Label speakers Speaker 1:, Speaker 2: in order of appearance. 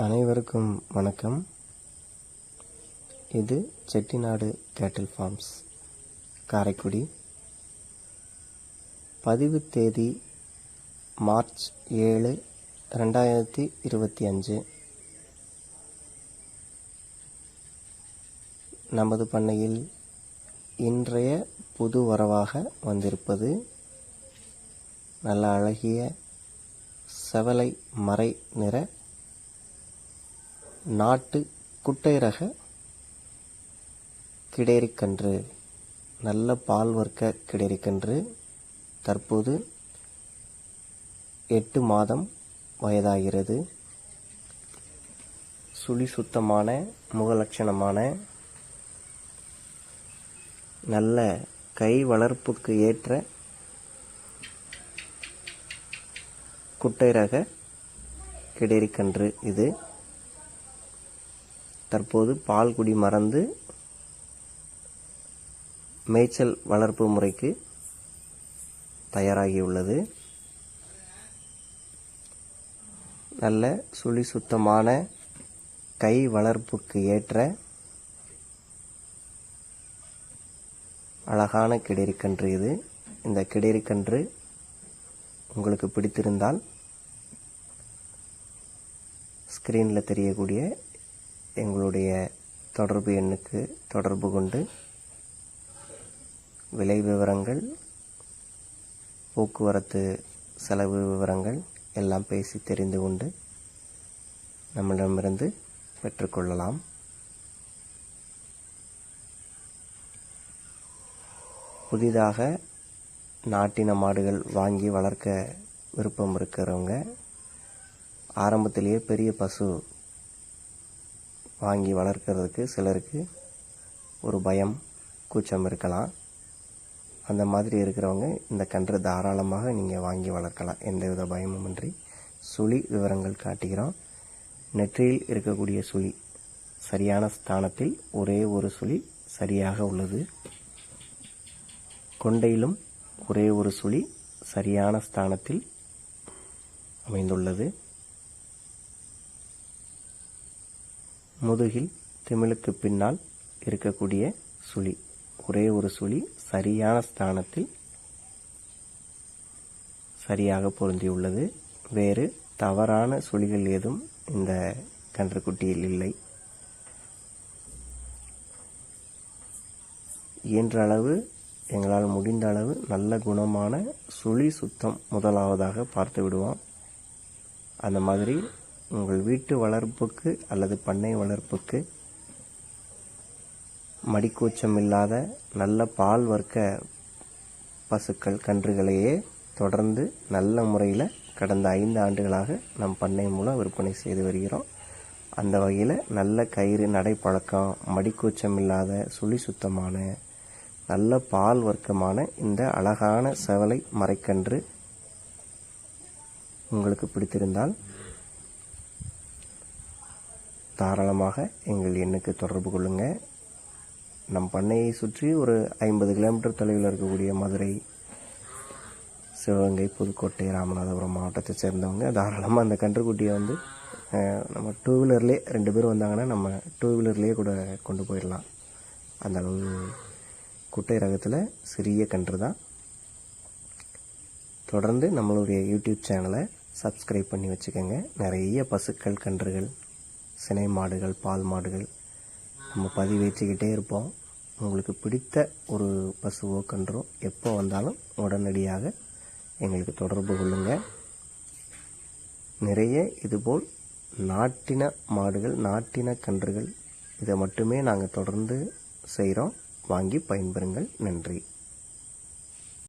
Speaker 1: அனைவருக்கும் வணக்கம். இது செட்டிநாடு கேட்டில் ஃபார்ம்ஸ் காரைக்குடி. பதிவு தேதி மார்ச் ஏழு ரெண்டாயிரத்தி இருபத்தி அஞ்சு. நமது பண்ணையில் இன்றைய புது வரவாக வந்திருப்பது நல்ல அழகிய செவலை மறை நிற நாட்டு குட்டை ரக கிடேரிக்கன்று நல்ல பால் வர்க்க கிடேரிக்கன்று தற்போது எட்டு மாதம் வயதாகிறது. சுழி சுத்தமான முகலட்சணமான நல்ல கை வளர்ப்புக்கு ஏற்ற குட்டை ரக கிடேரிக்கன்று இது. தற்போது பால்குடி மறந்து மேய்ச்சல் வளர்ப்பு முறைக்கு தயாராகியுள்ளது. நல்ல சுழி சுத்தமான கை வளர்ப்புக்கு ஏற்ற அழகான கிடரிக்கன்று இது. இந்த கிடரிக்கன்று உங்களுக்கு பிடித்திருந்தால் ஸ்க்ரீனில் தெரியக்கூடிய எங்களுடைய தொடர்பு எண்ணுக்கு தொடர்பு கொண்டு விலை விவரங்கள் போக்குவரத்து செலவு விவரங்கள் எல்லாம் பேசி தெரிந்து கொண்டு நம்மிடமிருந்து பெற்றுக்கொள்ளலாம் புதிதாக நாட்டின மாடுகள் வாங்கி வளர்க்க விருப்பம் இருக்கிறவங்க ஆரம்பத்திலேயே பெரிய பசு வாங்கி வளர்க்கறதுக்கு சிலருக்கு ஒரு பயம் கூச்சம் இருக்கலாம். அந்த மாதிரி இருக்கிறவங்க இந்த கன்று தாராளமாக நீங்கள் வாங்கி வளர்க்கலாம். எந்தவித பயமுமின்றி சுழி விவரங்கள் காட்டுகிறோம். நெற்றியில் இருக்கக்கூடிய சுழி சரியான ஸ்தானத்தில் ஒரே ஒரு சுழி சரியாக உள்ளது. கொண்டையிலும் ஒரே ஒரு சுழி சரியான ஸ்தானத்தில் அமைந்துள்ளது. முதுகில் திமிழுக்கு பின்னால் இருக்கக்கூடிய சுழி. ஒரே ஒரு சுழி சரியான ஸ்தானத்தில் சரியாக பொருந்தியுள்ளது. வேறு தவறான சுழிகள் ஏதும் இந்த கன்றுக்குட்டியில் இல்லை. இயன்ற அளவு எங்களால் முடிந்த அளவு நல்ல குணமான சுழி சுத்தம் முதலாவதாக பார்த்து விடுவோம். அந்த மாதிரி உங்கள் வீட்டு வளர்ப்புக்கு அல்லது பண்ணை வளர்ப்புக்கு மடிக்கூச்சம் இல்லாத நல்ல பால் வர்க்க பசுக்கள் கன்றுகளையே தொடர்ந்து நல்ல முறையில் கடந்த ஐந்து ஆண்டுகளாக நம் பண்ணை மூலம் விற்பனை செய்து வருகிறோம். அந்த வகையில் நல்ல கயிறு நடைப்பழக்கம் மடிக்கூச்சம் இல்லாத சுழி சுத்தமான நல்ல பால் வர்க்கமான இந்த அழகான செவலை மறைக்கன்று உங்களுக்கு பிடித்திருந்தால் தாராளமாக எங்கள் எண்ணுக்கு தொடர்பு கொள்ளுங்கள் நம் பண்ணையை சுற்றி ஒரு ஐம்பது கிலோமீட்டர் தொலைவில் இருக்கக்கூடிய மதுரை சிவகங்கை புதுக்கோட்டை ராமநாதபுரம் மாவட்டத்தை சேர்ந்தவங்க. தாராளமாக அந்த கன்றுக்குட்டியை வந்து நம்ம டூ வீலர்லேயே ரெண்டு பேர் வந்தாங்கன்னா நம்ம டூ வீலர்லேயே கூட கொண்டு போயிடலாம். அந்த அளவு குட்டை ரகத்தில் சிறிய கன்று தான். தொடர்ந்து நம்மளுடைய யூடியூப் சேனலை சப்ஸ்கிரைப் பண்ணி வச்சுக்கோங்க. நிறைய பசுக்கள் கன்றுகள் சினை மாடுகள் பால் மாடுகள் நம்ம பதிவேற்றிக்கிட்டே இருப்போம். உங்களுக்கு பிடித்த ஒரு பசுவோ கன்றோ எப்போ வந்தாலும் உடனடியாக எங்களுக்கு தொடர்பு கொள்ளுங்கள் நிறைய இதுபோல் நாட்டின மாடுகள் நாட்டின கன்றுகள் இதை மட்டுமே நாங்கள் தொடர்ந்து செய்கிறோம் வாங்கி பயன்பெறுங்கள். நன்றி.